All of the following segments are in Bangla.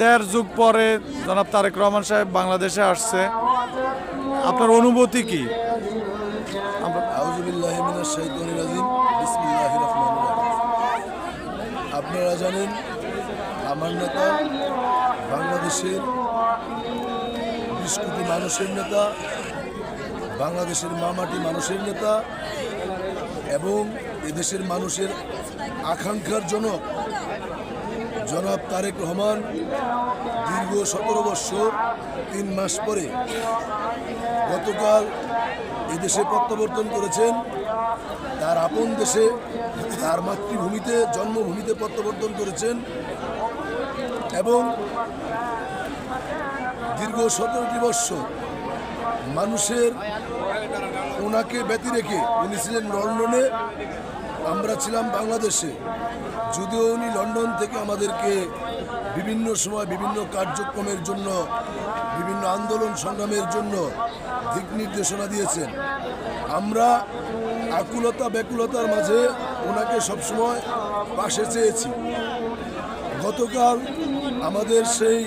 দেড় যুগ পরে জনাব তারেক রহমান সাহেব বাংলাদেশে আসছে। আপনার অনুভূতি কি? আপনারা জানেন, আমার নেতা, বাংলাদেশের বিশ কোটি মানুষের নেতা, বাংলাদেশের মামাটি মানুষের নেতা, এবং এদেশের মানুষের আকাঙ্ক্ষার জনক জনাব তারেক রহমান দীর্ঘ সতেরো বৎসর তিন মাস পরে গতকাল এদেশে প্রত্যাবর্তন করেছেন। তার আপন দেশে, তার মাতৃভূমিতে জন্মভূমিতে প্রত্যাবর্তন করেছেন এবং দীর্ঘ সতেরোটি বৎসর মানুষের ওনাকে ব্যতি রেখে উনি ছিলেন লন্ডনে আমরা ছিলাম বাংলাদেশে। যদিও উনি লন্ডন থেকে আমাদেরকে বিভিন্ন সময় বিভিন্ন কার্যক্রমের জন্য, বিভিন্ন আন্দোলন সংগ্রামের জন্য দিক নির্দেশনা দিয়েছেন। আমরা আকুলতা ব্যাকুলতার মাঝে ওনাকে সবসময় পাশে চেয়েছি। গতকাল আমাদের সেই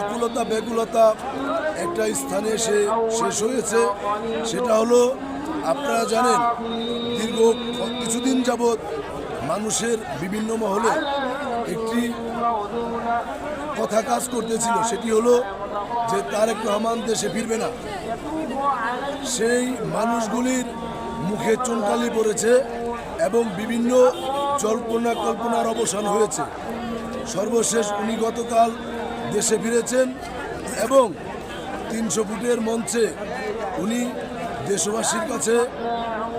আকুলতা ব্যাকুলতা একটা স্থানে এসে শেষ হয়েছে। সেটা হলো, আপনারা জানেন, দীর্ঘ কিছুদিন যাবৎ মানুষের বিভিন্ন মহলে একটি কথা কাজ করতেছিল, সেটি হলো যে তারেক রহমান দেশে ফিরবে না। সেই মানুষগুলির মুখে চুনকালি পড়েছে এবং বিভিন্ন জল্পনা কল্পনার অবসান হয়েছে। সর্বশেষ উনি গতকাল দেশে ফিরেছেন এবং তিনশো ফুটের মঞ্চে উনি দেশবাসীর কাছে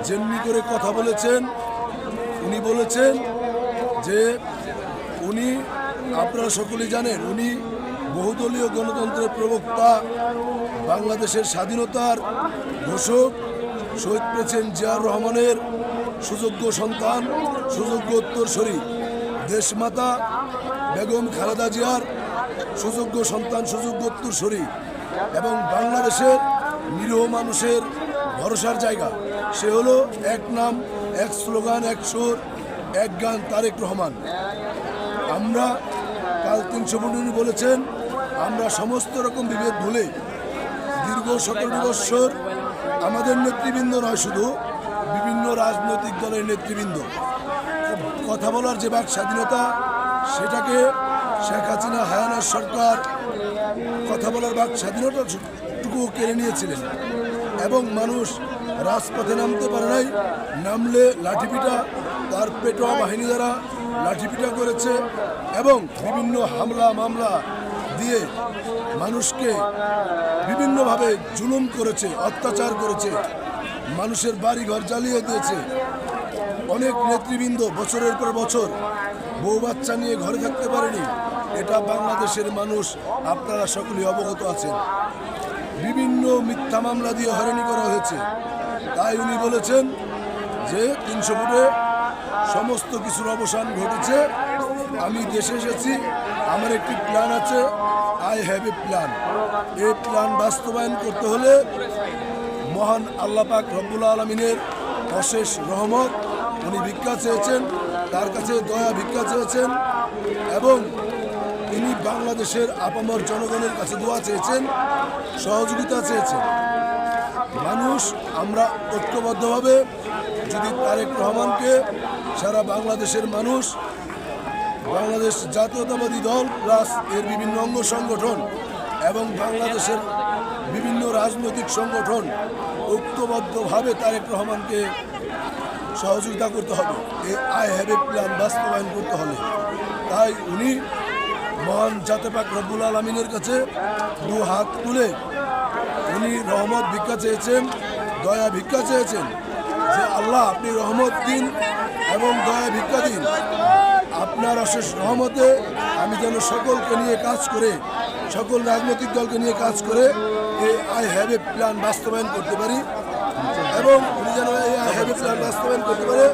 যেমনি করে কথা বলেছেন, উনি বলেছেন যে উনি, আপনারা সকলেই জানেন, উনি বহুদলীয় গণতন্ত্রের প্রবক্তা, বাংলাদেশের স্বাধীনতার ঘোষক, শহীদ প্রেসিডেন্ট জিয়াউর রহমানের সুযোগ্য সন্তান, সুযোগ্য উত্তরসূরি, দেশমাতা বেগম খালেদা জিয়ার সুযোগ্য সন্তান, সুযোগ্য উত্তরসূরি এবং বাংলাদেশের নিরীহ মানুষের ভরসার জায়গা। সে হলো এক নাম, এক স্লোগান, এক সুর, এক গান তারেক রহমান। আমরা কাল তিনশো উনি বলেছেন, আমরা সমস্ত রকম বিভেদ ভুলে দীর্ঘ সতেরো বৎসর আমাদের নেতৃবৃন্দ নয় শুধু, বিভিন্ন রাজনৈতিক দলের নেতৃবৃন্দ। কথা বলার যে বাক স্বাধীনতা, সেটাকে শেখ হাসিনা, হায়ানার সরকার কথা বলার বাক স্বাধীনতাটুকু কেড়ে নিয়েছিলেন। এবং মানুষ রাজপথে নামতে পারে নাই। নামলে লাঠিপিটা তার পেটোয়া বাহিনী দ্বারা লাঠিপিটা করেছে এবং বিভিন্ন হামলা, মামলা দিয়ে মানুষকে বিভিন্নভাবে জুলুম করেছে, অত্যাচার করেছে, মানুষের বাড়ি ঘর জ্বালিয়ে দিয়েছে। অনেক নেতৃবৃন্দ বছরের পর বছর বউ বাচ্চা নিয়ে ঘরে থাকতে পারেনি। এটা বাংলাদেশের মানুষ, আপনারা সকলেই অবগত আছেন। বিভিন্ন মিথ্যা মামলা দিয়ে হয়রানি করা হয়েছে। তাই উনি বলেছেন যে তিনশো ফুটে সমস্ত কিছুর অবসান ঘটেছে। আমি দেশে এসেছি, আমার একটি প্ল্যান আছে আই হ্যাভ এ প্ল্যান এই প্ল্যান বাস্তবায়ন করতে হলে মহান আল্লাহ পাক রব্বুল আলমিনের অশেষ রহমত। উনি ভিক্ষা চেয়েছেন, তার কাছে দয়া ভিক্ষা চেয়েছেন এবং তিনি বাংলাদেশের আপামর জনগণের কাছে দোয়া চেয়েছেন, সহযোগিতা চেয়েছেন। মানুষ, আমরা ঐক্যবদ্ধভাবে যদি তারেক রহমানকে সারা বাংলাদেশের মানুষ, বাংলাদেশ জাতীয়তাবাদী দল প্লাস এর বিভিন্ন অঙ্গ সংগঠন এবং বাংলাদেশের বিভিন্ন রাজনৈতিক সংগঠন ঐক্যবদ্ধভাবে তারেক রহমানকে সহযোগিতা করতে হবে। এই আই হ্যাভ এ প্ল্যান বাস্তবায়ন করতে হলে তাই উনি মহান জাতেপাক রব্বুল আলমিনের কাছে দু হাত তুলে উনি রহমত ভিক্ষা চেয়েছেন, দয়া ভিক্ষা চেয়েছেন যে আল্লাহ আপনি রহমত দিন এবং দয়া ভিক্ষা দিন। আপনার অশেষ রহমতে আমি যেন সকলকে নিয়ে কাজ করে, সকল রাজনৈতিক দলকে নিয়ে কাজ করে এই আই হ্যাভ এ প্ল্যান বাস্তবায়ন করতে পারি এবং উনি যেন এই আই হ্যাভ এ প্ল্যান বাস্তবায়ন করতে পারে।